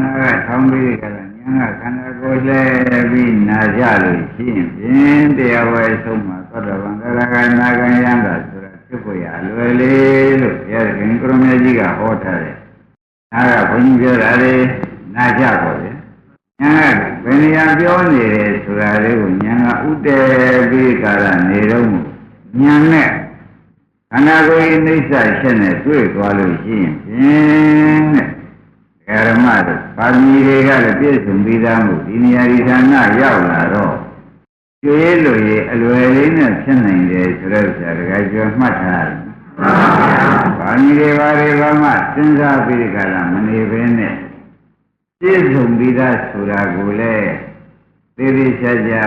နာကထောင်းပြီးကြတာဉာဏ်ကခန္ဓာကိုယ်လဲပြီးနာကြလို့ရှိရင်ဖြင့်တရားဝဲဆုံးမှာသောတာပန်သရဂနာဂယံတာဆိုတာဖြစ်ဖို့ရအလွယ်လေးလို့ဘုရားခင်ကရမေကြီးကဟောထားတယ်။ဒါကဘုန်းကြီးပြောတာလေနာကြပါဗျာ။ဉာဏ်ကဘယ်နေရာပြောနေတယ်ဆိုတာလေးကိုဉာဏ်ကဥတည်ပြီးကြတာနေတော့ဉာဏ်နဲ့ခန္ဓာကိုယ်ဤနှိစ္စချက်နဲ့တွေ့သွားလို့ရှိရင်ဖြင့် တဲ့ဓမ္မတို့ပါဠိတွေကလည်းပြည့်စုံပြီးသားမှုဒီနေရာဒီဌာနရောက်လာတော့ကျွေးလို့ရအလွယ်လေးနဲ့ဖြစ်နိုင်တယ်ဆိုတော့ဆရာတကယ်ပြောမှတ်ထားတယ်။ပါဠိတွေပါတွေဘာမှစဉ်းစားပြီးကြလားမနေဘဲနဲ့ပြည့်စုံပြီးသားဆိုတာကိုလည်းသေးသေးချာချာ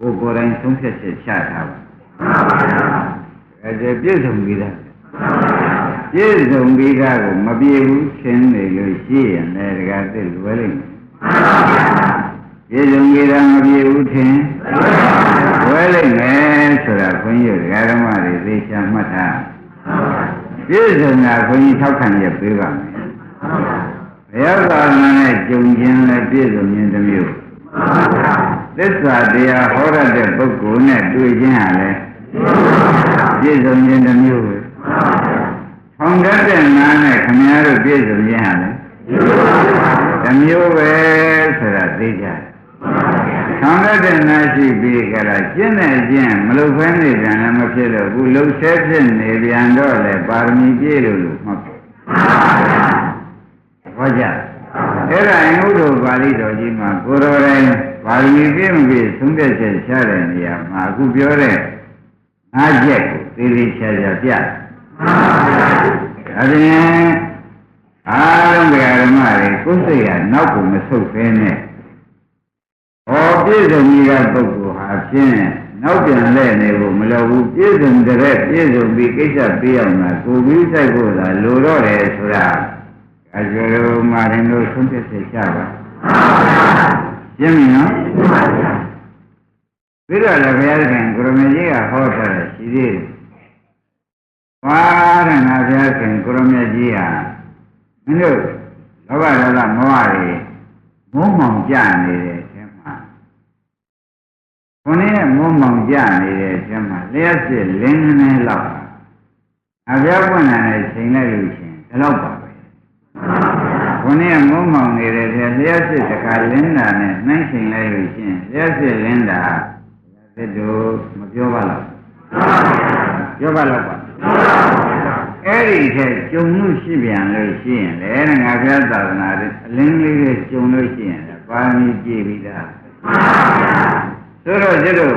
ကိုယ်ကိုယ်တိုင်သုံးဖြတ်ချက်ချထားပါအဲဒါပြည့်စုံပြီးသား ပြည့်စုံပြီးသားကိုမပြေဘူးရှင်းနေလို့ရှိရင်လည်းတကယ်သိလွယ်လိမ့်မယ်ပြည့်စုံပြီးသားမပြေဘူးထင်လွယ်လိမ့်မယ်ဆိုတာခွင့်ရဒကာဓမ္မတွေသိချာမှတ်ထားပြည့်စုံတာခွင့်ရထောက်ခံရပေးပါမယ်ဘုရားသာသနာနဲ့ကြုံခြင်းလည်းပြည့်စုံခြင်းတစ်မျိုးသစ္စာတရားဟောရတဲ့ပုဂ္ဂိုလ်နဲ့တွေ့ခြင်းဟာလည်းပြည့်စုံခြင်းတစ်မျိုးပဲ။ ထောင်တတ်တဲ့နာနဲ့ခမည်းတော်ပြည့်စုံခြင်းဟာလည်းတစ်မျိုးပဲဆိုတာသိကြတယ်။ထောင်တတ်တဲ့နာရှိပြီးကြလားကျင့်တဲ့ကျင့်မလုပ်ဖဲနေပြန်လည်းမဖြစ်တော့ဘူးလှုပ်ဆဲဖြစ်နေပြန်တော့လေပါရမီပြည့်လို့လို့မှတ်ပါ။ဟောကြ။အဲ့ဒါအင်္ဂုတ္တပါဠိတော်ကြီးမှာကိုယ်တော်တိုင်ပါရမီပြည့်မပြည့်သုံးသက်ချက်ရှားတဲ့နေရာမှာအခုပြောတဲ့ငါးချက်ကိုသေသေးချာချာပြတယ်။ ဒါပြင်အားလုံးဓမ္မတွေကိုယ်စိတ်ကနောက်ကိုမဆုတ်ဖဲနဲ့ဟောပြည့်စုံကြီးတဲ့ပုဂ္ဂိုလ်ဟာဖြင့်နောက်ပြန်လဲနေဖို့မလိုဘူးပြည့်စုံတဲ့ပြည့်စုံပြီးကိစ္စပြရအောင်လားကိုပြီးဆိုင်ဖို့သာလိုတော့တယ်ဆိုတာအကျိုးတော်မာရင်တို့ဆုံးဖြတ်ချက်ချပါရှင်းပြီနော်ပြီးတော့လည်းဘုရားရှင်ကိုရမကြီးကဟောထားတယ်ရှိသေးတယ်။ ဘာတဲ့နာဘုရားရှင်ကိုရမကြီးဟာမင်းတို့လောဘဒေါသမောဟတွေမုန်းမောင်ကြနေတယ်ဆင်းမှာခொနည်းမုန်းမောင်ကြနေတယ်ဆင်းမှာလျှက်စစ်လင်းနေလောက်အဘုရားပွင့်လာတဲ့ချိန်လိုက်လို့ရှင်ဒီလောက်ပါပဲခொနည်းမုန်းမောင်နေတယ်ဆင်းလျှက်စစ်တခါလင်းတာနဲ့နှိုင်းချိန်လိုက်လို့ရှင်လျှက်စစ်လင်းတာသစ်တို့မပြောပါလားပြောပါလားကွာ အဲ့ဒီထက်ကြုံလို့ရှိပြန်လို့ရှိရင်လည်းငါပြသာသနာတွေအလင်းလေးတွေကြုံလို့ရှိရင်လည်းပါမီပြည့်ပြီးသားဆိုတော့ကျတော့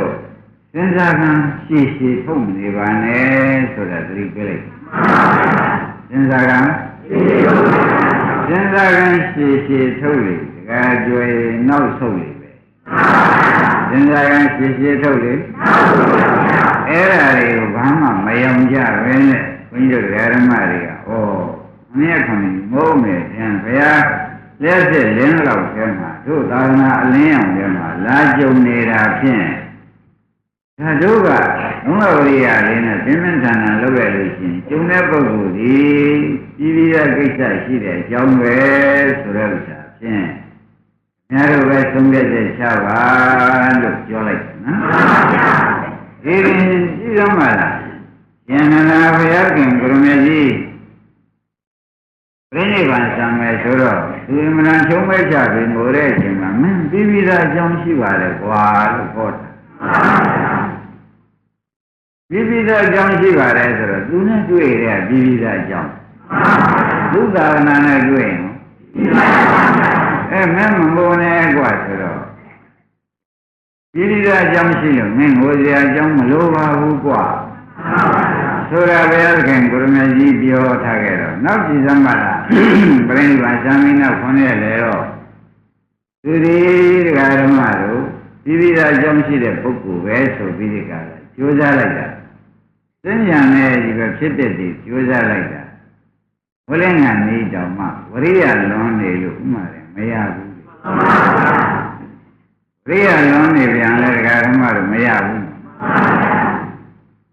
စဉ်းစားကံရှည်ရှည်ထုတ်နေပါနဲ့ဆိုတာသတိပေးလိုက်စဉ်းစားကံစဉ်းစားကံရှည်ရှည်ထုတ်လေတကယ်ကြွယ်နောက်ဆုတ်လေပဲစဉ်းစားကံရှည်ရှည်ထုတ်လေ အဲ့ဒါတွေကိုဘာမှမယုံကြပဲနဲ့ဘုန်းကြီးတို့ဓမ္မတွေကဩမင်းခမင်းမုန်းနေပြန်ဘုရားလက်စစ်လင်းလောက်ကျမ်းမှာတို့သာသနာအလင်းအောင်ကျမ်းမှာလာကြုံနေတာဖြင့်ဒါတို့ကဘုရားဝရိယလေးနဲ့ပြင်းပြင်းထန်ထန်လုပ်ရလို့ရှိရင်ကျုံတဲ့ပုဂ္ဂိုလ်ဒီပြည်ပြည်ရဲ့ကိစ္စရှိတဲ့အကြောင်းပဲဆိုတဲ့ဥစ္စာဖြင့်များတို့ပဲသုံးပြတဲ့ချပါလို့ပြောလိုက်တယ်နော် ဒီရင်ကြည့်ရမှာလားယန္နာဘုရားခင်ကရမေကြီးပြိဋိဘံဆံမယ်ဆိုတော့ဒီမနချုံးမဲ့ချပြီးငိုတဲ့အချိန်မှာမင်းပြီးပြီးသားအကြောင်းရှိပါတယ်ကွာလို့ဟောတာပြီးပြီးသားအကြောင်းရှိပါတယ်ဆိုတော့သူနဲ့တွေ့ရတဲ့ပြီးပြီးသားအကြောင်းသုသာရဏနဲ့တွေ့ရင်အဲမင်းမဘုံနဲ့ကွာဆိုတော့ ပြီးပြီးသားအကြောင်းရှိလို့မင်းငိုစရာအကြောင်းမလိုပါဘူးကွာဆိုတာဘုရားခင်ကိုရမကြီးပြောထားခဲ့တော့နောက်ပြည်သမလားပြိဋိဘာသံမင်းနောက်ခွန်ရလေတော့သူဒီတရားဓမ္မတို့ပြီးပြီးသားအကြောင်းရှိတဲ့ပုဂ္ဂိုလ်ပဲဆိုပြီးဒီကလာကြိုးစားလိုက်တာသိဉာဏ်နဲ့ဒီပဲဖြစ်တဲ့ဒီကြိုးစားလိုက်တာဝိလင်းကနေတောင်မှဝရိယလွန်နေလို့ဥမာတယ်မရဘူး ဝရိယလွန်နေပြန်လဲတရားဓမ္မတို့မရဘူး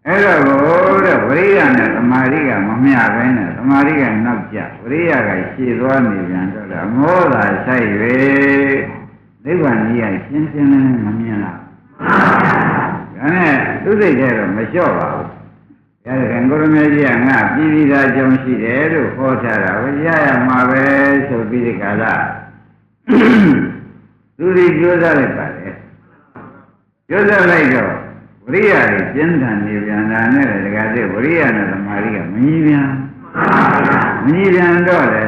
အဲ့တော့ကိုတဲ့ဝရိယနဲ့သမာဓိကမမျှဘဲနဲ့သမာဓိကနောက်ကျဝရိယကရှည်သွားနေပြန်တော့လေအမောသာဆိုင်၍နိဗ္ဗာန်ကြီးကရှင်းရှင်းလင်းလင်းမမြင်လားဒါနဲ့သူစိတ်ထဲတော့မလျှော့ပါဘူးရတဲ့ကိုရမေကြီးကငါပြည်ပြီးသားကြောင်းရှိတယ်လို့ဟောထားတာကိုရရမှာပဲဆိုပြီးဒီကလာသူဒီကြိုးစားလိုက်ပါ လေကြိုးစားလိုက်တော့ဝရိယတွေကျင်းထန်နေပြန်တာနဲ့တကယ်တည်းဝရိယနဲ့သမာဓိကမကြီးပြန်မကြီးပြန်တော့လေ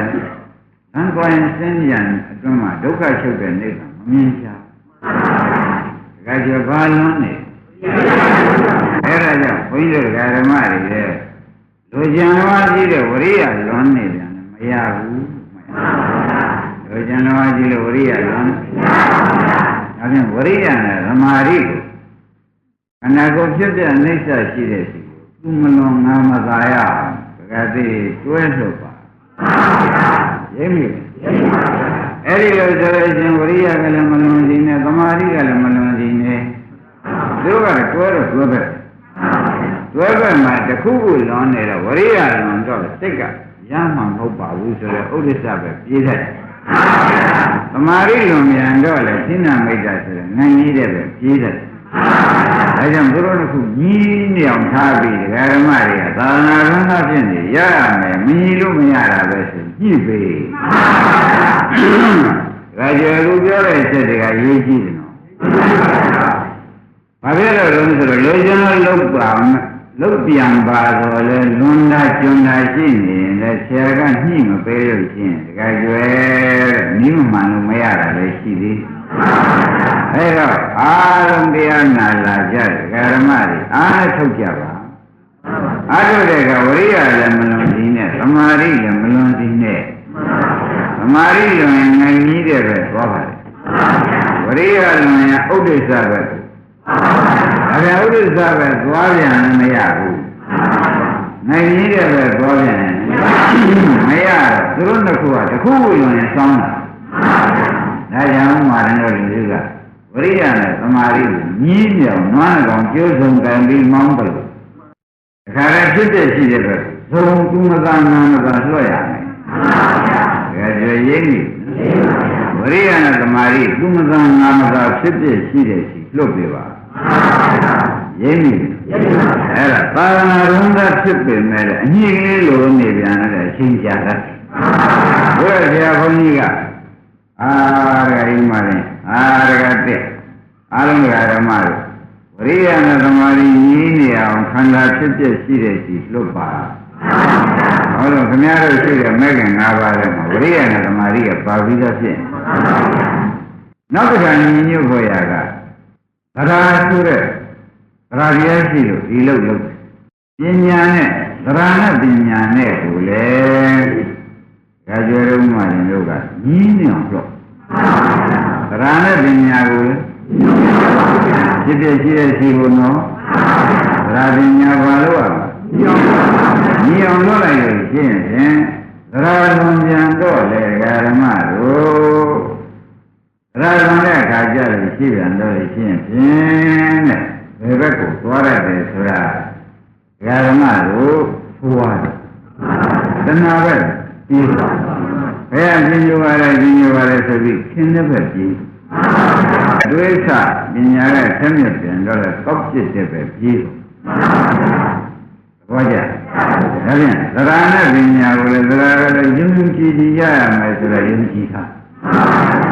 သံကွာရင်စင်းပြန်အတွင်းမှာဒုက္ခချုပ်တဲ့နေကမမြင်ချတကယ်ကျဘာလွန်းနေအဲ့ဒါကြောင့်ဘုန်းကြီးတို့ဓမ္မတွေရဲ့လူကျင်တော်ကြီးတဲ့ဝရိယလွန်းနေပြန်တယ်မရဘူးလူကျင်တော်ကြီးလို့ဝရိယလွန်း ဒါဖြင့်ဝရိယနဲ့သမာဓိကိုအနာကိုဖြစ်ပြအိဋ္ဌရှိတဲ့စီကိုသူမလွန်ငါမသာရအောင်တကယ်သိတွဲထုတ်ပါရိပ်မိအဲ့ဒီလိုဆိုလို့ရှင်ဝရိယကလည်းမလွန်ခြင်းနဲ့သမာဓိကလည်းမလွန်ခြင်းနဲ့တို့ကတွဲတော့တွဲပဲတွဲပဲမှာတစ်ခုခုလွန်နေတော့ဝရိယလွန်တော့စိတ်ကရမှမဟုတ်ပါဘူးဆိုတော့ဥဒိစ္စပဲပြေးတတ်တယ် သမာဓိလွန်မြန်တော့လေသင်္နာမိတ်တာဆိုတော့ငန်းကြီးတဲ့ပဲပြေးတတ်တယ်ဒါကြောင့်သူတို့ကကြီးနေအောင်ထားပြီးဓမ္မတွေကသာသနာ့ရဟန်းဖြစ်နေရရမယ်မကြီးလို့မရတာပဲဆိုညှိပေးဒါကြောင့်လူပြောတဲ့ချက်တွေကရေးကြည့်တယ်နော်ဘာဖြစ်လို့လဲဆိုတော့လူချင်းလုံးလောက်ပါ လုတ်ပြန်ပါတော့လေလွန်တာကျွန်းတာရှိနေရင်လည်းဆရာကညှိမပေးလို့ရှိရင်တကယ်ကျွဲမိမမှန်လို့မရတာလည်းရှိသေးတယ်အဲတော့အာရုံတရားနာလာကြတယ်ဓမ္မတွေအားထုတ်ကြပါအားထုတ်တဲ့ကဝိရိယလည်းမလွန်သေးနဲ့သမာဓိလည်းမလွန်သေးနဲ့သမာဓိလွန်ရင်ငြိမ်ကြီးတဲ့ပဲသွားပါလေဝိရိယလွန်ရင်ဥဒိစ္စပဲ ဒါပြန်ဥဒိစ္စပဲသွားပြန်လည်းမရဘူးနိုင်ကြီးတဲ့ပဲသွားပြန်မရသူတို့နှစ်ခုကတစ်ခုကိုလွန်ရင်စောင်းတာဒါကြောင့်မာရဏတို့လူကဝရိယနဲ့သမာဓိကိုညင်းမြောင်နွားကောင်ကျိုးစုံကံပြီးမောင်းပလို့တခါတည်းဖြစ်တဲ့ရှိတဲ့ပဲဇုံသူမသာနာမသာလွှတ်ရမယ်ဒါကြွေရင်းကြီးဝရိယနဲ့သမာဓိသူမသာနာမသာဖြစ်တဲ့ရှိတဲ့ရှိလွတ်ပြပါ ရင်းကြီးအဲ့ဒါသာသနာ့ရုံးသားဖြစ်ပေမဲ့အညစ်ကလေးလိုနေပြန်တဲ့အချင်းကြတာဘုရားဆရာဘုန်းကြီးကအာရဂိမရင်အာရဂတဲ့အားလုံးဓမ္မတို့ဝရိယနဲ့သမာဓိကြီးနေအောင်ခန္ဓာဖြစ်ဖြစ်ရှိတဲ့ရှိလွတ်ပါဟောလို့ခင်ဗျားတို့ရှိတဲ့မဲ့ခင်၅ပါးထဲမှာဝရိယနဲ့သမာဓိကပါပြီးသားဖြစ်နောက်တစ်ခါညီညွတ်ဖို့ရက သရာဆိုတဲ့သရာတရားရှိလို့ဒီလို့လို့ပညာနဲ့သရာနဲ့ပညာနဲ့ကိုလေဒါကြွယ်တော့မှရင်တို့ကညီးညွတ်တော့သရနဲ့ပညာကိုဖြစ်ဖြစ်ရှိတဲ့ရှိကိုနော်သရပညာဘာလို့อ่ะညီအောင်လုပ်လိုက်လို့ရှင်းရင်သရလွန်ပြန်တော့လေဓမ္မတို့ သရလွန်တဲ့အခါကျလို့ရှိပြန်တော့ရှင်းဖြင့်တဲ့ဘယ်ဘက်ကိုသွားရတယ်ဆိုတာဓမ္မတို့ဆိုရတယ်တဏှာပဲပြီးသွားဘယ်အပြင်ညိုရတယ်ပြင်ညိုရတယ်ဆိုပြီးခင်းတဲ့ဘက်ပြီးဒွေခပညာနဲ့ဆက်မြတ်ပြန်တော့လေကောက်ကျစ်တဲ့ပဲပြီးဘောကြဒါဖြင့်သရဏနဲ့ပညာကိုလည်းသရကလည်းယုံကြည်ကြည်ရရမယ်ဆိုတော့ယုံကြည်တာ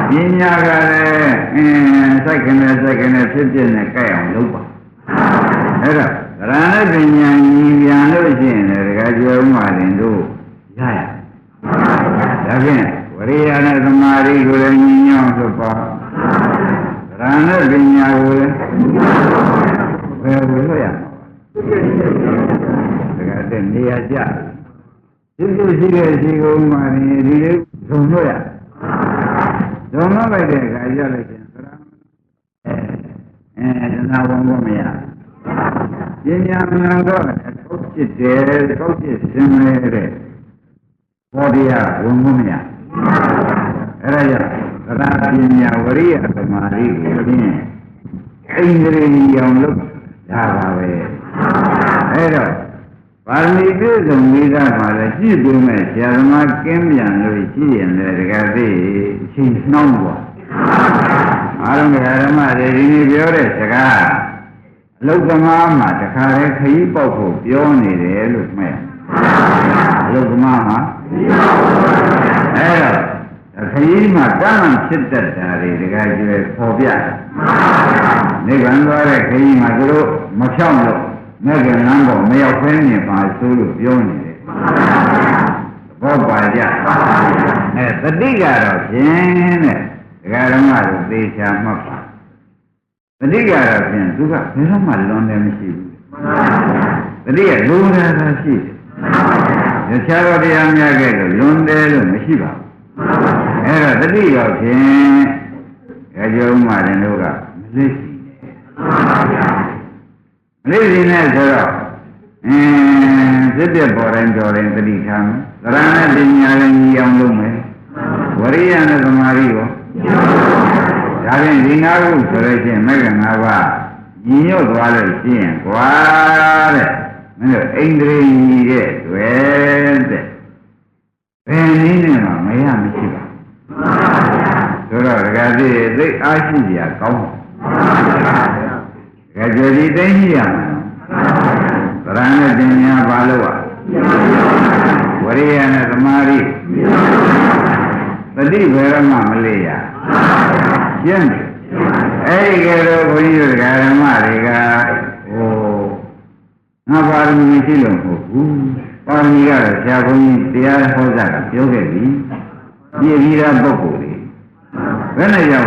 ပညာကလည်းအင်းစိုက်ခနဲ့စိုက်ခနဲ့ဖြစ်ဖြစ်နဲ့ကြိုက်အောင်လုပ်ပါအဲ့တော့သရဏပညာညီပြန်လို့ရှိရင်လည်းတကယ်ကြွယ်ဥမာတင်တို့ရရဒါဖြင့်ဝရိယနဲ့သမာဓိကိုလည်းညီညွတ်လို့ပါသရဏပညာကိုလည်းဘယ်လိုလုပ်ရမလဲတကယ်တည်းနေရာကျဖြစ်ဖြစ်ရှိတဲ့ရှိကုန်မှဒီလေးဇုံလို့ရ ဇုံလို့လိုက်တဲ့အခါကျလိုက်ရင်သရအဲအဲတဏှာဝင်ဖို့မရပညာမှန်တော့ထုတ်ဖြစ်တယ်ထုတ်ဖြစ်စင်နေတဲ့ဘောတရားဝင်ဖို့မရအဲဒါကြောင့်သရပညာဝရိယသမာဓိကိုဖြင့်အိန္ဒြေရောင်လို့ဒါပါပဲအဲ့တော့ ပါရမီပြည့်စုံပြီးသားပါလေကြည့်ပြီးမဲ့ဆရာသမားကင်းပြန်လို့ကြည့်ရင်လည်းတကယ်သိအချိန်နှောင်းသွားအားလုံးဓမ္မတွေဒီနေ့ပြောတဲ့စကားအလုတ်သမားမှာတခါတည်းခရီးပေါက်ဖို့ပြောနေတယ်လို့မှဲ့အလုတ်သမားမှာအဲ့တော့ခရီးမှာတမ်းမှဖြစ်တတ်တာတွေတကယ်ကျွယ်ပေါ်ပြနိဗ္ဗာန်သွားတဲ့ခရီးမှာသူတို့မဖြောင်းလို့ မဲ့ကလမ်းပေါ်မရောက်ဖဲနေပါဆိုလို့ပြောနေတယ်ဘောပါကြအဲတတိကတော့ဖြင့်တဲ့ဒကာရမတို့သေချာမှတ်ပါတတိကတော့ဖြင့်သူကဘယ်တော့မှလွန်တယ်မရှိဘူးတတိကလိုတာသာရှိတယ်ရချာတော်တရားများခဲ့လို့လွန်တယ်လို့မရှိပါဘူးအဲ့တော့တတိတော့ဖြင့်ကြောမှတယ်တို့ကမသိစီမ သိစီနဲ့ဆိုတော့အင်းစစ်ပြပေါ်တိုင်းတော်တိုင်းတတိထားမယ်သရဏနဲ့ပညာလည်းညီအောင်လုပ်မယ်ဝရိယနဲ့သမာဓိရောဒါဖြင့်ဒီနာဟုဆိုလို့ရှိရင်မဂ္ဂင်၅ပါးညီညွတ်သွားလို့ရှိရင်ကွာတဲ့မင်းတို့အိန္ဒြေညီတဲ့တွေ့တဲ့ဘယ်နည်းနဲ့မှမရမရှိပါဘူးဆိုတော့ဒကာကြီးသိအားရှိကြကောင်းတ ယ်ဒကာကြီးသိသိရမှာသရဏနဲ့ပညာဘာလို့อ่ะဝရိယနဲ့သမာဓိတတိဘယ်တော့မှမလေးရရှင်းတယ်အဲ့ဒီကဲတော့ဘုန်းကြီးတို့ဓမ္မတွေကဟိုငါပါရမီရှိလို့မဟုတ်ဘူးပါရမီကတော့ဆရာဘုန်းကြီးတရားဟောတာကပြောခဲ့ပြီပြည့်ပြီးသားပုဂ္ဂိုလ်တွေဘယ်နဲ့ကြော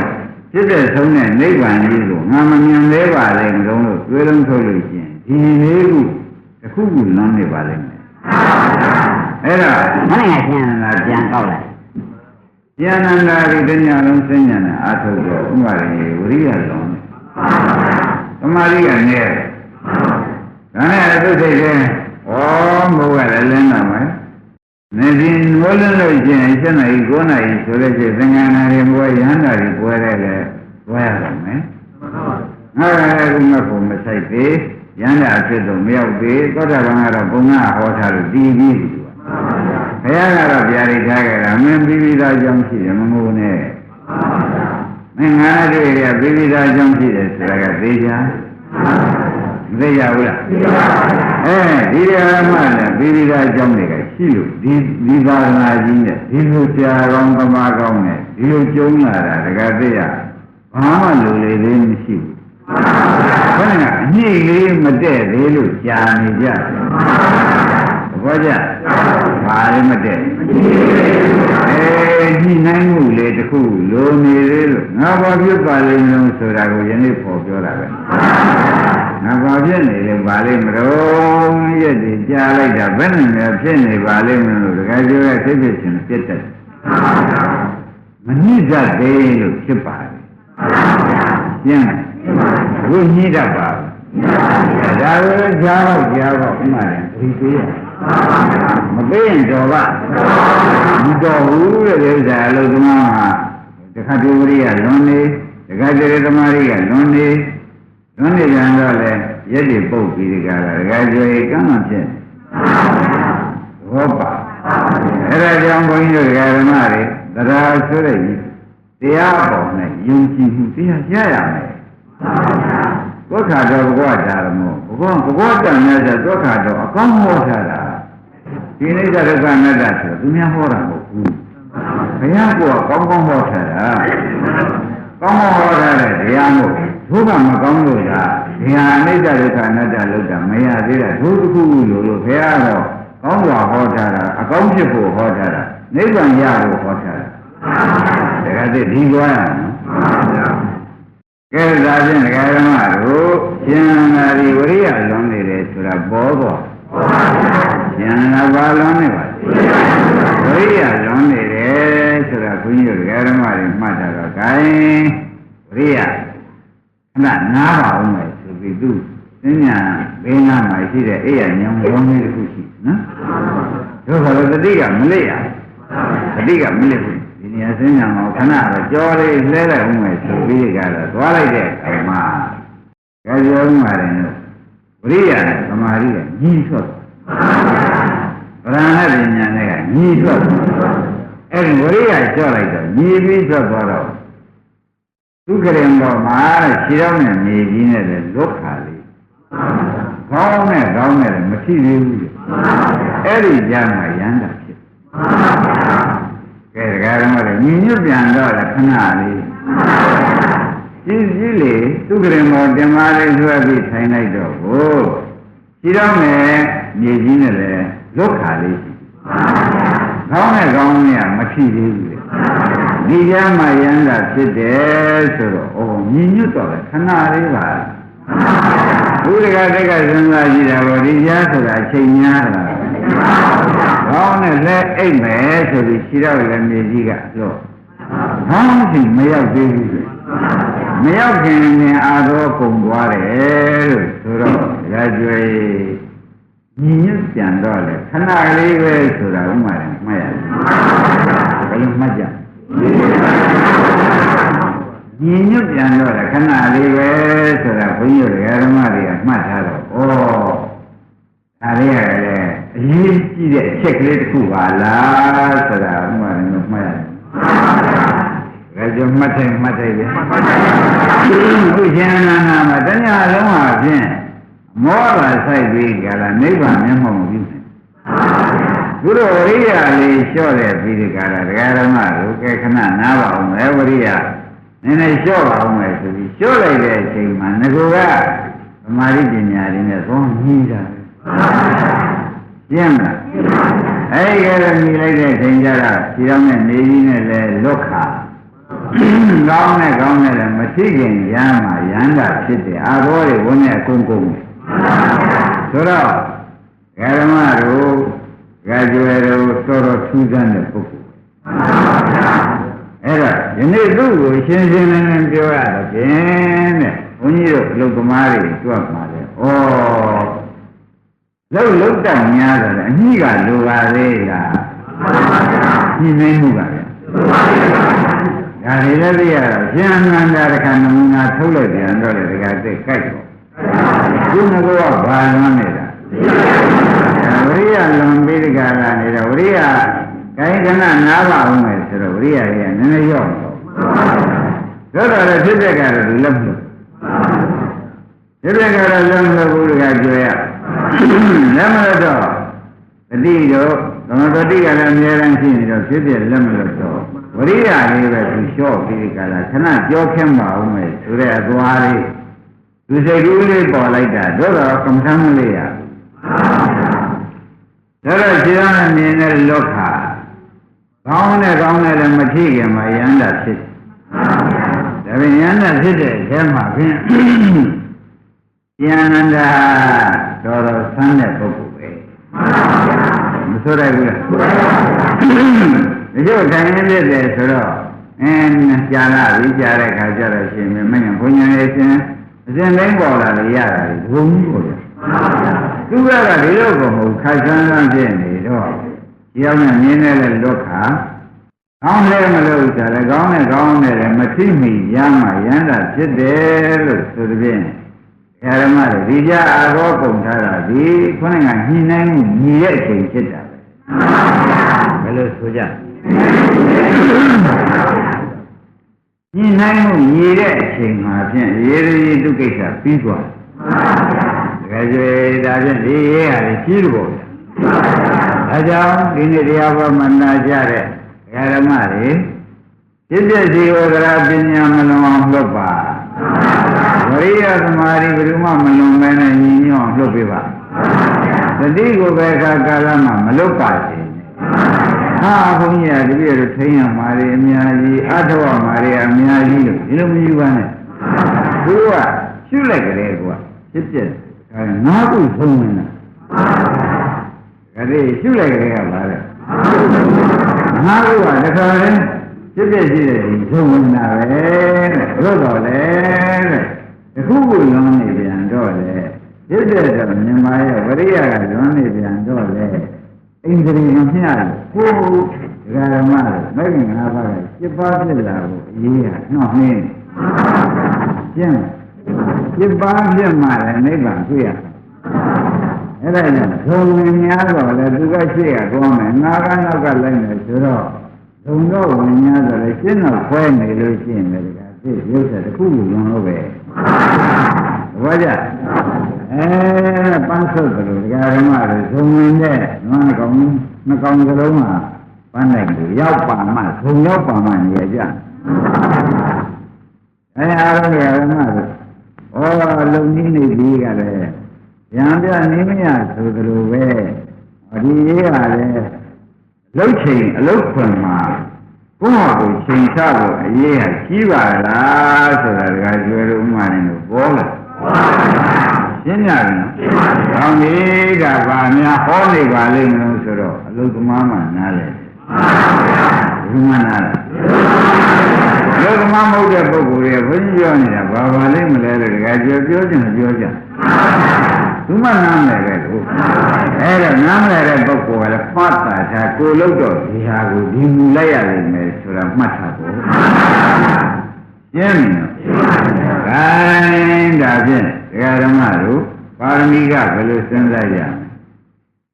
င့်ဖြစ်တဲ့ဆုံးတဲ့နိဗ္ဗာန်ကြီးကိုငါမမြင်သေးပါလေငုံလို့တွေးလုံးထုတ်လို့ရှိရင်ဒီလေးခုတစ်ခုခုလွန်နေပါလိမ့်မယ်အဲ့ဒါမနဲ့ရှင်းလာပြန်ကောက်လိုက်ဉာဏန္တာရိတညာလုံးစိညာနဲ့အာထုတ်တော့ဥပါရေဝရိယလုံးသမာဓိကနေဒါနဲ့သူစိတ်ကဩမိုးကလည်းလင်းလာမယ် နေပြင်ဝလင်းလို့ရှိရင်7နာရီ9နာရီဆိုလို့ရှိရင်သင်္ကန်းနာရီဘွယ်ရဟန္တာရီဘွယ်တဲ့လေဘွယ်ရတော့မယ်ငါကလည်းမဖို့မဆိုင်သေးရဟန္တာအဖြစ်တော့မရောက်သေးသောတာပန်ကတော့ဘုံကဟောထားလို့တည်ပြီးပြီဘုရားကတော့ဗျာဒိတ်ထားခဲ့တာမင်းပြီးပြီးသားကြောင့်ရှိတယ်မငိုနဲ့မင်းငါတို့ရပြီးပြီးသားကြောင့်ရှိတယ်ဆိုတာကသိချာမသိကြဘူးလားသိပါပါအဲဒီဓမ္မနဲ့ပြီးပြီးသားကြောင့်တွေက ရှိလို့ဒီဒီသာသနာကြီးနဲ့ဒီလိုကြာကောင်းသမားကောင်းနဲ့ဒီလိုကျုံးလာတာတကယ်သိရဘာမှလိုလေသေးမရှိဘူးဘယ်ကအညစ်လေးမတည့်သေးလို့ကြာနေကြတယ်ဘောကြဘာလည်းမတည့်အဲဒီနိုင်မှုလေးတစ်ခုလိုနေသေးလို့ငါဘာဖြစ်ပါလိမ့်မလို့ဆိုတာကိုယနေ့ပေါ်ပြောတာပဲ ငါဘာဖြစ်နေလဲဘာလိမ့်မလို့ရက်တည်ကြားလိုက်တာဘယ်နဲ့လဲဖြစ်နေပါလိမ့်မလို့တခါကျတော့သိဖြစ်ခြင်းပြတ်တတ်မညစ်တတ်သေးလို့ဖြစ်ပါတယ်ရှင်းလားဘုညစ်တတ်ပါဘူးဒါကိုကြားတော့ကြားတော့ဥမာတယ်ဒီသေးရမပေးရင်တော့ပါမတော်ဘူးတဲ့ဥစ္စာအလုံးသမားမှာတခါတည်းဝရိယလွန်နေတခါတည်းသမားတွေကလွန်နေ လွန်နေကြတော့လေရက်တွေပုတ်ပြီးဒီကလာတခါကျွေးကမ်းမှဖြစ်ဟောပါအဲ့ဒါကြောင့်ဘုန်းကြီးတို့ဓမ္မတွေတရားဆိုတဲ့တရားပေါ်နဲ့ယုံကြည်မှုတရားရရမယ်ဒုက္ခတော့ဘုရားဓမ္မောဘုရားဘုရားတန်မြတ်ဆိုဒုက္ခတော့အကောင်းဟောထားတာဒီနိစ္စဒုက္ခအနတ္တဆိုသူများဟောတာမဟုတ်ဘူးဘုရားကကောင်းကောင်းဟောထားတာကောင်းကောင်းဟောထားတဲ့တရားမို့ ဒုက္ခမကောင်းလို့လားဒီဟာအနိစ္စဒုက္ခအနတ္တလောက်တာမရသေးတာဒုတစ်ခုခုလို့လို့ဘုရားတော့ကောင်းစွာဟောထားတာအကောင်းဖြစ်ဖို့ဟောထားတာနိဗ္ဗာန်ရဖို့ဟောထားတာဒါကတည်းဒီသွားရနော်ကဲဒါဖြင့်ဒကာရမတို့ရှင်နာရီဝရိယလွန်နေတယ်ဆိုတာပေါ်ပေါ်ရှင်နာဘာလွန်နေပါဝရိယလွန်နေတယ်ဆိုတာဘုန်းကြီးတို့ဒကာရမတွေမှတ်တာတော့ gain ဝရိယ ခဏနားပါဦးမယ်ဆိုပြီးသူသင်ညာဘေးနားမှာရှိတဲ့အိယာညောင်လုံးလေးတစ်ခုရှိနော်တို့ကတော့တတိကမလိရတတိကမလိဘူးဒီနေရာစင်းညာမှာခဏတော့ကြောလေးလှဲလိုက်ဦးမယ်ဆိုပြီးကတော့သွားလိုက်တဲ့အခါမှာကြောရုံးပါတယ်နော်ဝိရိယနဲ့သမာဓိကညီထွက်သွားဗရဏပညာနဲ့ကညီထွက်သွားအဲ့ဒီဝိရိယကြော့လိုက်တော့ညီပြီးထွက်သွားတော့ သူကရင်ပေါ်မှာတဲ့ခြေတော်နဲ့နေကြီးနဲ့လည်းလွတ်ခါလေးကောင်းနဲ့ကောင်းနဲ့လည်းမရှိသေးဘူးလေအဲ့ဒီကြမှာရမ်းတာဖြစ်ကဲဒကာရမတွေညီညွတ်ပြန်တော့လည်းခဏလေးကြီးကြီးလေသူကရင်ပေါ်တင်မာလေးဆွဲပြီးထိုင်လိုက်တော့ကိုခြေတော်နဲ့နေကြီးနဲ့လည်းလွတ်ခါလေးရှိကောင်းနဲ့ကောင်းနဲ့ကမရှိသေးဘူးလေ ဒီကြမှာရမ်းတာဖြစ်တယ်ဆိုတော့ဩညီညွတ်တော့လည်းခဏလေးပါဘုရားတက်ကစဉ်းစားကြည့်တာပေါ့ဒီကြားဆိုတာအချိန်များတာကောင်းနဲ့လက်အိတ်မယ်ဆိုပြီးခြေတော်လည်းမြေကြီးကလို့ဘာမှရှိမရောက်သေးဘူးလေမရောက်ခင်ရင်အာရောကုန်သွားတယ်လို့ဆိုတော့ရာကျွေညီညွတ်ပြန်တော့လေခဏလေးပဲဆိုတာဥမာတယ်မှတ်ရတယ်ဘယ်လိုမှတ်ကြ ညီညွတ်ပြန်တော့လေခဏလေးပဲဆိုတာဘုန်းကြီးတို့ဓမ္မတွေကမှတ်ထားတော့ဩဒါလေးရတယ်အရေးကြီးတဲ့အချက်ကလေးတစ်ခုပါလားဆိုတာဥမာတယ်မှတ်ရတယ်ဒါကြောင့်မှတ်တယ်မှတ်တယ်ဗျခုရှင်အနန္ဒမှာတဏှာလုံးဟာဖြင့်မောလာဆိုင်ပြီးကြလားနိဗ္ဗာန်မျက်မှောက်မပြုနိုင် ဘုရောဝိရိယလေးလျှော့တဲ့ပြီးဒီကလာဒကာဓမ္မတို့ကဲခဏနားပါအောင်လေဝိရိယနည်းနည်းလျှော့ပါအောင်လေဆိုပြီးလျှော့လိုက်တဲ့အချိန်မှာငကိုကသမာဓိပညာရင်းနဲ့သုံးကြီးတာပဲရှင်းမလားအဲ့ဒီကလည်းမြည်လိုက်တဲ့အချိန်ကျတော့ခြေတော်နဲ့နေကြီးနဲ့လည်းလွတ်ခါကောင်းနဲ့ကောင်းနဲ့လည်းမရှိခင်ရမ်းမှာရမ်းတာဖြစ်တယ်အာဘောတွေဝန်းနဲ့အကုန်ကုန်တယ်ဆိုတော့ဓမ္မတို့ ကြွယ်တို့တော်တော်ထူးဆန်းတဲ့ပုဂ္ဂိုလ်အဲ့တော့ယနေ့သူ့ကိုရှင်းရှင်းလင်းလင်းပြောရတော့ဖြင့်တဲ့ဘုန်းကြီးတို့လူသမားတွေတွက်ပါလေဩလှုပ်လှုပ်တောင်များတယ်လေအညိကလိုပါသေးလားညှိနှိမ့်မှုပါလေဒါတွေလည်းသိရတော့ရှင်အနန္ဒတခါနမူနာထုတ်လိုက်ပြန်တော့လေတခါသိကြိုက်တော့ခုနကဘာလွမ်းနေတာဝိ ရိယလွန်ပြီးဒီကလာနေတော့ဝိရိယခိုင်းခဏနားပါအောင်မယ်ဆိုတော့ဝိရိယကြီးကနည်းနည်းရောက်တော့တော့တော့ဖြစ်တဲ့ကတော့ဒီလက်မလို့ဖြစ်တဲ့ကတော့လက်မလို့ဘူးကကြွယ်ရလက်မလို့တော့တတိတော့သမဂတိကလည်းအများအားရှိနေတော့ဖြစ်တဲ့လက်မလို့တော့ဝိရိယလေးပဲသူလျှော့ပြီးဒီကလာခဏကြောခင်းပါအောင်မယ်ဆိုတဲ့အသွားလေးသူစိတ်ကူးလေးပေါ်လိုက်တာတော့တော့ကမ္မထမ်းလေးရ ဒါတော့ခြေရနဲ့မြင်တဲ့လောကကောင်းနဲ့ကောင်းနဲ့လည်းမထိခင်မှာယန္တာဖြစ်ဒါပေမဲ့ယန္တာဖြစ်တဲ့အထဲမှာဖြင့်ယန္တာတော်တော်ဆန်းတဲ့ပုဂ္ဂိုလ်ပဲမဆိုရဘူးလားဒီလိုတိုင်ရင်းဖြစ်တယ်ဆိုတော့အင်းကြာလာပြီကြာတဲ့ခါကျတော့ရှင်မင်းဘုညာရဲ့ရှင်အစဉ်တိုင်းပေါ်လာလို့ရတာလေဘုံကြီးပေါ်တယ် သူကကဒီလိုကိုမဟုတ်ခိုက်ဆန်းဆန်းဖြစ်နေတော့ကြောင်းနဲ့မြင်းနဲ့လည်းလွတ်ခါကောင်းတယ်မလို့ဆိုတယ်ကောင်းနဲ့ကောင်းနဲ့လည်းမသိမိရမှရမ်းတာဖြစ်တယ်လို့ဆိုတဲ့ဖြင့်ဓမ္မတွေဒီကြအာရောပုံထားတာဒီခုနကညှိနှိုင်းမှုညီတဲ့အချိန်ဖြစ်တာပဲဘယ်လိုဆိုကြညှိနှိုင်းမှုညီတဲ့အချိန်မှာဖြင့်ရေရီတုကိစ္စပြီးသွားတယ် ကြွေဒါဖြင့်ဒီရေးဟာလေကြီးလို့ပေါ့ဗျာဒါကြောင့်ဒီနေ့တရားဟောမှနာကြတဲ့ဓမ္မတွေဖြစ်ဖြစ်စီဝကရာပညာမလွန်အောင်လုပ်ပါဝရိယသမာဓိဘယ်သူမှမလွန်မဲနဲ့ညီညွတ်အောင်လုပ်ပေးပါသတိကိုပဲခါကာလမှာမလုပ်ပါစေဟာဘုန်းကြီးကတပည့်တို့ထိန်းရမှာတွေအများကြီးအထောက်အမှာတွေအများကြီးလို့ဒီလိုမယူပါနဲ့သူကရှုလိုက်ကြတယ်ကွာဖြစ်ဖြစ် အဲငါးခုသုံးနေတာဒါတွေရှုလိုက်ကြတယ်ကပါလေငါးခုကတစ်ခါလဲဖြစ်ဖြစ်ရှိတဲ့ဒီသုံးနေတာပဲတဲ့ဘုတော့လေတဲ့တခုခုလွန်နေပြန်တော့လေဖြစ်တဲ့တော့မြန်မာရဲ့ဝရိယကလွန်နေပြန်တော့လေအိန္ဒြေမမျှဘူးကိုယ်ဒကာရမမဲ့ခင်ငါးပါးကစိတ်ပါဖြစ်လာဖို့အရေးဟာနှောင့်နှင်းကျ င့်စိတ်ပါဖြစ်မှလည်းနိဗ္ဗာန်တွေ့ရအဲ့ဒါကြောင့်ဇုံဝင်များတော့လေသူကရှေ့ကသွားမယ်ငါကနောက်ကလိုက်မယ်ဆိုတော့ဇုံတော့ဝင်များတော့လေရှင်းတော့ခွဲနေလို့ရှိရင်လည်းဒါသိရုပ်ဆက်တစ်ခုခုရုံလို့ပဲဘာကြအဲပန်းဆုပ်တယ်လို့ဒကာဓမ္မတွေဇုံဝင်တဲ့နွားကောင်နှကောင်စလုံးမှာပန်းလိုက်ကိုရောက်ပါမှဇုံရောက်ပါမှနေရကြအဲအားလုံးဒကာဓမ္မတွေ ဩလုံကြီးနေပြီကလည်းရံပြနေမရဆိုသလိုပဲဒီရေးကလည်းလှုပ်ချိန်အလုတ်ခွင်မှာဘုရားကိုချိန်ချလို့အရေးကကြီးပါလားဆိုတာတကကျွဲလို့ဥမာနေလို့ပေါ်လာရှင်းရတယ်နော်။ကောင်းပြီကဗာများဟောနေပါလိမ့်မလို့ဆိုတော့အလုတ်သမားမှနားလေ။ဘုမနာလား။အ လုတ်သမားမဟုတ်တဲ့ပုဂ္ဂိုလ်ရဲ့ဘုန်းကြီးပြောနေတာဘာပါလိမ့်မလဲလို့တကကျွဲပြောချင်ပြောကြ။သူမနားမယ်ပဲလို့အဲ့တော့နားမလဲတဲ့ပုဂ္ဂိုလ်ကလည်းမှတ်တာချာကိုလို့တော့ဒီဟာကိုဒီမူလိုက်ရလိမ့်မယ်ဆိုတာမှတ်ထားဖို့ရှင်းပြီနော်ခိုင်းဒါဖြင့်ဒကာဓမ္မတို့ပါရမီကဘယ်လိုစဉ်းစားရမလဲ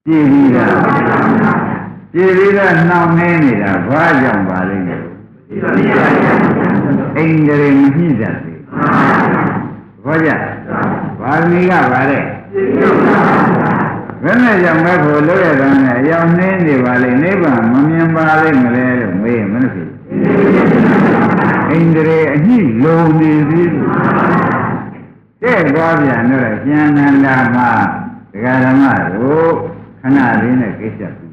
ကြည်ပြီးတာကြည်ပြီးတော့နှောင့်နှင်းနေတာဘာကြောင့်ပါလိမ့်မယ် အိန္ဒြေမရှိတတ်သေးဘောကြပါရမီကပါတဲ့ဘယ်နဲ့ကြောင့်မဲ့ဖို့လို့ရတဲ့နဲ့အယောင်နှင်းနေပါလိမ့်နိဗ္ဗာန်မမြင်ပါလိမ့်မလဲလို့မေးရင်မနှဖြစ်အိန္ဒြေအညှိလုံနေပြီတဲ့သွားပြန်တော့ကျန်နန္ဒာမှာဒကာဓမ္မတို့ခဏလေးနဲ့ကိစ္စပြီ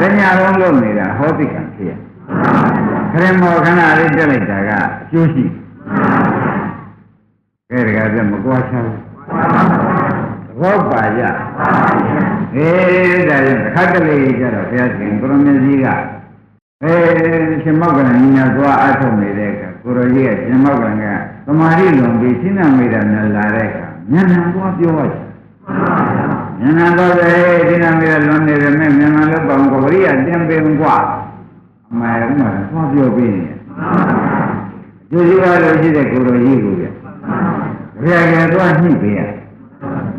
တညာလုံးလုံးနေတာဟောတိကံဖြစ်ရ ခရမောခဏလေးတက်လိုက်တာကအကျိုးရှိကဲဒကာပြမကွာချဘူး ဘောပါကြအေးဒါရင်ခတ်တလေကြတော့ဘုရားရှင်ကိုရမကြီးကအဲရှင်မောက်ကလည်းညာသွားအထုတ်နေတဲ့အခါကိုရကြီးကရှင်မောက်ကလည်းသမာဓိလွန်ပြီးရှင်းနာမိတာနဲ့လာတဲ့အခါဉာဏ်နဲ့သွားပြောရဉာဏ်နဲ့သွားတယ်ရှင်းနာမိတာလွန်နေတယ်မဲ့ဉာဏ်နဲ့လောက်ပေါင်းကိုရိယတင်ပင်กว่า အမှန်ကသွားပြောပြီးနေကျိုးစီကားလို့ရှိတဲ့ကိုရကြီးကိုပြဘုရားကသွားညှိပေးရ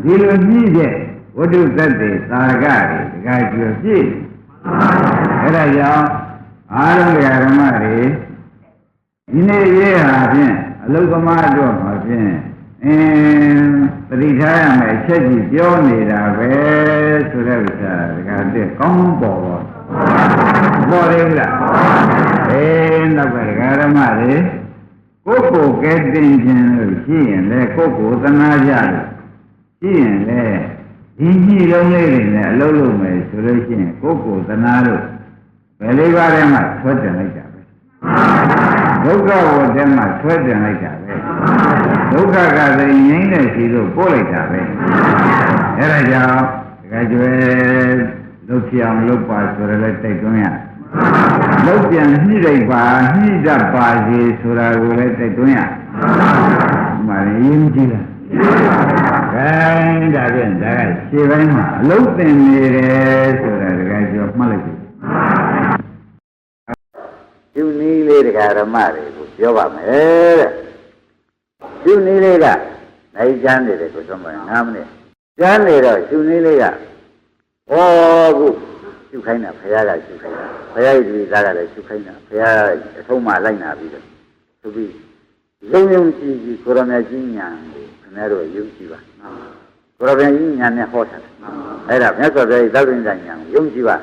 ဒီလိုညှိတဲ့ဝတ္ထုသတ္တေသာရကတွေတခါကျော်ပြည့်အဲ့ဒါကြောင့်အားလုံးတရားဓမ္မတွေဒီနေ့ရေးဟာဖြင့်အလုသမားတို့မှာဖြင့်အင်းပရိထားရမယ်အချက်ကြီးပြောနေတာပဲဆိုတဲ့ဥစ္စာတခါတည်းကောင်းပေါ်ပေါ် ပေါ်တယ်ဗျာအေးနောက်ကတရားဓမ္မတွေကိုယ့်ကိုယ်ကဲတင်ခြင်းလို့ရှိရင်လေကိုယ့်ကိုယ်သနာကြတယ်ကြည့်ရင်လေဒီကြည့်လုံးလေးတွေနဲ့အလုံးလုံးမယ်ဆိုလို့ရှိရင်ကိုယ့်ကိုယ်သနာလို့ဘယ်လေးပါးထဲမှာဆွဲတင်လိုက်တာပဲဒုက္ခဝတ္တမှာဆွဲတင်လိုက်တာပဲဒုက္ခကသိငြိမ့်တဲ့စီလို့ပို့လိုက်တာပဲအဲဒါကြောင့်တခါကျွဲ လုတ်ပြအောင်လုတ်ပါဆိုရလဲတိုက်တွန်းရလုတ်ပြန်ညှိလိုက်ပါညှိတတ်ပါစေဆိုတာကိုလည်းတိုက်တွန်းရမှလည်းရင်းကြည့်လားကဲဒါဖြင့်ဒါကခြေပိုင်းမှာအလုံးတင်နေတယ်ဆိုတာတကယ်ပြောမှတ်လိုက်ပြီကျူနည်းလေးတကဓမ္မတွေကိုပြောပါမယ်တဲ့ကျူနည်းလေးကနိုင်ကျမ်းနေတယ်ကိုသုံးပါ9မိနစ်ကျမ်းနေတော့ကျူနည်းလေးက ဟောခုကျူခိုင်းတာဘုရားကကျူခိုင်းတာဘုရားရဲ့ဒီသားကလည်းကျူခိုင်းတာဘုရားအဆုံးမလိုက်နာပြီးတော့သူပြီးရုံရုံကြည့်ကြည့်ကိုရမကြီးညာကိုခင်ဗျားတို့ယုံကြည်ပါကိုရမကြီးညာနဲ့ဟောတာအဲ့ဒါမြတ်စွာဘုရားရဲ့သောက်ရင်ညာကိုယုံကြည်ပါ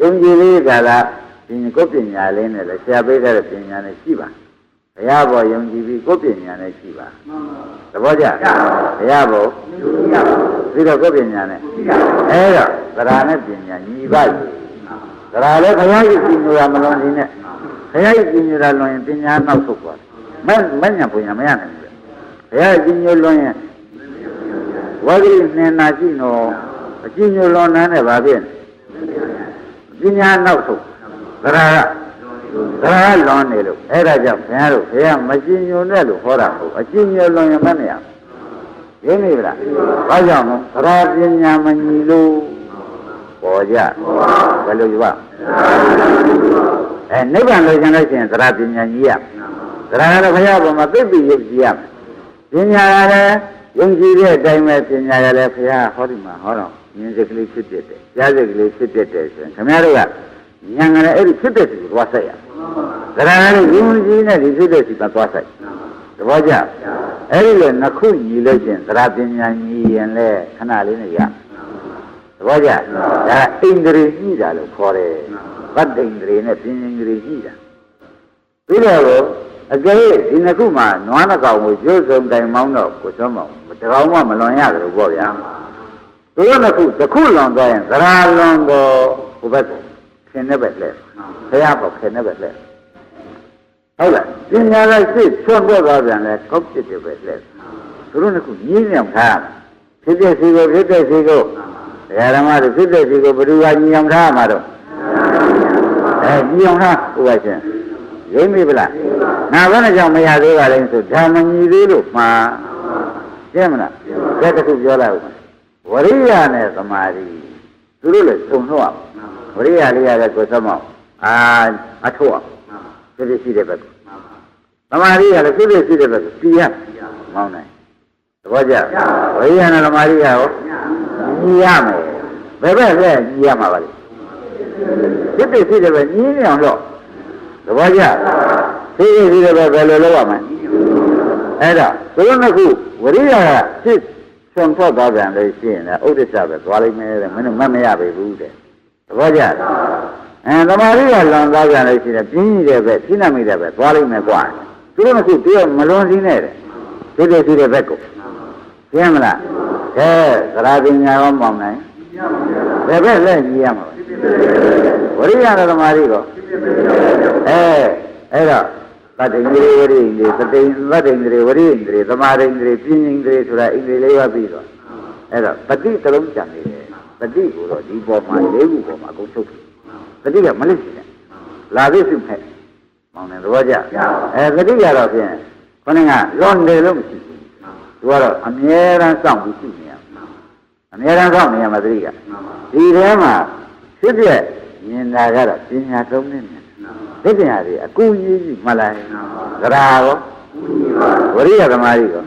ယုံကြည်လေးကလားဒီကိုယ်ပညာလေးနဲ့လည်းဆရာပေးတဲ့ပညာနဲ့ရှိပါ ဘုရားဘောယုံကြည်ပြီးကိုယ်ပညာနဲ့ရှိပါသဘောကျဘုရားဘောပြီးတော့ကိုယ်ပညာနဲ့အဲ့တော့သရနဲ့ပညာညီပါ့သရလည်းဘုရားရဲ့ပညာမလွန်သေးနဲ့ဘုရားရဲ့ပညာလွန်ရင်ပညာနောက်ဆုတ်သွားတယ်မမညာပညာမရနိုင်ဘူးဘုရားရဲ့ပညာလွန်ရင်ဝဂိနှင်နာရှိတော့အကျဉ်းညလွန်နန်းနဲ့ဗာဖြစ်ပညာနောက်ဆုတ်သရက သရကလွန်နေလို့အဲ့ဒါကြောင့်ခင်ဗျားတို့ဘုရားမကျဉ်ညွန်နဲ့လို့ဟောတာမဟုတ်အကျဉ်းညလွန်ရင်မနဲ့ရရင်းနေဗလားဘာကြောင့်လဲသရပညာမညီလို့ပေါ်ကြဘယ်လိုယူပါအဲနိဗ္ဗာန်လိုချင်လို့ရှိရင်သရပညာကြီးရသရကတော့ဘုရားပေါ်မှာသိပြီယုတ်ကြည်ရမယ်ပညာကလည်းယုံကြည်တဲ့အတိုင်းပဲပညာရလဲဘုရားဟောဒီမှာဟောတော့မြင်စိတ်ကလေးဖြစ်ဖြစ်တယ်ကြားစိတ်ကလေးဖြစ်ဖြစ်တယ်ဆိုရင်ခင်ဗျားတို့ကဉာဏ်ကလည်းအဲ့ဒီဖြစ်တဲ့စီကိုသွားဆက်ရ သရဏနဲ့ယုံကြည်နဲ့ဒီဖြစ်တဲ့စီကသွားဆက်သဘောကျအဲ့ဒီလေနှစ်ခုညီလို့ချင်းသရပညာညီရင်လဲခဏလေးနဲ့ရသဘောကျဒါအိန္ဒြေညှိတာလို့ခေါ်တယ်ဗတ်တိန္ဒြေနဲ့ပညာန္ဒြေညှိတာပြီးတော့အကယ်၍ဒီနှစ်ခုမှာနွားနှကောင်ကိုကျိုးစုံတိုင်မောင်းတော့ကိုစောမောင်းတကောင်မှမလွန်ရတယ်လို့ပေါ့ဗျာသူတို့နှစ်ခုတစ်ခုလွန်သွားရင်သရာလွန်တော့ဟိုဘက် ခင်တဲ့ဘက်လဲဘုရားပေါ့ခင်တဲ့ဘက်လဲဟုတ်လားပညာလိုက်စိတ်ချွတ်ပေါ်သွားပြန်လဲကောက်ဖြစ်တဲ့ဘက်လဲသူတို့နှစ်ခုညီးညံထားဖြစ်တဲ့စီကိုဖြစ်တဲ့စီကိုတရားဓမ္မတွေဖြစ်တဲ့စီကိုဘယ်သူကညီအောင်ထားမှာတော့အဲညီအောင်ထားဥပရှင်ရိမ့်ပြီဗလားငါဘာနဲ့ကြောင့်မရသေးပါလဲဆိုဓမ္မညီသေးလို့မှာရှင်းမလားကဲတစ်ခုပြောလိုက်ဦးဝရိယနဲ့သမာဓိသူတို့လည်းသုံနှုတ် အောင်ဝရိယလေးရတဲ့ကိုယ်သမအောင်အာအထောက်အောင်ဖြစ်ဖြစ်ရှိတဲ့ဘက်သမာဓိကလည်းဖြစ်ဖြစ်ရှိတဲ့ဘက်ပြရမောင်းနိုင်သဘောကျဝရိယနဲ့သမာဓိကရောညီရမယ်ဘယ်ဘက်လဲညီရမှာပါလဲဖြစ်ဖြစ်ရှိတဲ့ဘက်ညီနေအောင်တော့သဘောကျသိသိရှိတဲ့ဘက်ဘယ်လိုလုပ်ရမလဲအဲ့ဒါသူတို့နှစ်ခုဝရိယကဖြစ်ဆုံးထွက်သွားပြန်လို့ရှိရင်လည်းဥဒိစ္စပဲသွားလိမ့်မယ်တဲ့မင်းတို့မတ်မရပေဘူးတဲ့သ ဘောကျအဲသမာဓိကလွန်သွားပြန်လို့ရှိရင်ပြင်းကြီးတဲ့ဘက်ပြင်းနာမိတဲ့ဘက်သွားလိမ့်မယ်ကွာသူတို့နှစ်ခုတည်းမလွန်စည်းနဲ့တဲ့သိသိရှိတဲ့ဘက်ကိုရှင်းမလားကဲသရပညာရောမောင်းနိုင်ဘယ်ဘက်လဲကြီးရမှာဝရိယနဲ့သမာဓိကောအဲအဲ့တော့သတ္တိင်္ဂရေဝရိင်္ဂရေသတိင်သတ္တိင်္ဂရေဝရိင်္ဂရေသမာရိင်္ဂရေပြင်းင်္ဂရေဆိုတာအင်္ဂရေလေးပါပြီးတော့အဲ့တော့ပฏิတလုံးကြံနေတယ် တတိကိုတော့ဒီပေါ်မှာလေးခုပေါ်မှာအကုန်ချုပ်ပြီတတိကမလစ်စီနဲ့လာသိစုဖက်မောင်နေသဘောကျအဲတတိကတော့ဖြင့်ခொနည်းကလွန်နေလို့မရှိဘူးသူကတော့အမြဲတမ်းစောင့်ပြီးရှိနေရအမြဲတမ်းစောင့်နေရမှာတတိကဒီထဲမှာဖြစ်ဖြစ်မြင်တာကတော့ပညာသုံးနေတယ်သိပညာတွေအကူကြီးကြီးမှလာရင်ကြရာရောဝရိယသမားကြီးရော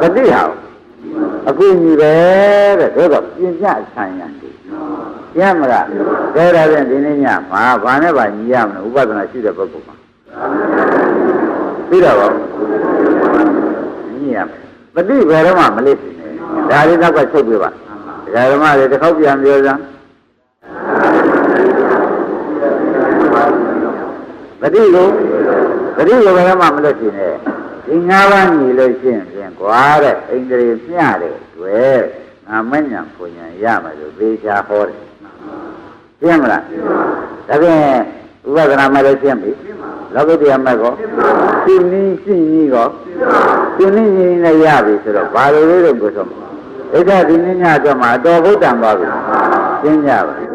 တတိဟာ အကူကြီးပဲတဲ့ဒါတော့ပညာဆိုင်ရတယ်ရမလားဒါရတဲ့ဒီနေ့ညမှာဘာနဲ့ဘာညီရမလဲဥပဒနာရှိတဲ့ပုဂ္ဂိုလ်မှာပြီးတော့ဗောညီရမယ်ပฏิဘယ်တော့မှမလစ်ဘူးဒါလေးနောက်ကချုပ်ပြပါဒကာဓမ္မတွေတစ်ခေါက်ပြန်ပြောစမ်းပฏิကိုပฏิကိုဘယ်တော့မှမလစ်ဘူးနဲ့ ဒီငါးပါးညီလို့ရှိရင်ဖြင့်ကွာတဲ့ဣန္ဒြေမျှတဲ့တွေ့ငါမညံဖွညာရမယ်လို့သေချာဟောတယ်ရှင်းမလားဒါဖြင့်ဥပဒနာမဲ့လည်းရှင်းပြီလောကုတ္တရာမဲ့ကောရှင်းနည်းရှင်းနည်းကောရှင်းနည်းရှင်းနည်းနဲ့ရပြီဆိုတော့ဘာလိုလေးတော့ကိုဆိုမှာဣဒ္ဓဒီနည်းညအတွက်မှာအတော်ဘုဒ္ဓံပါပြီရှင်းကြပါ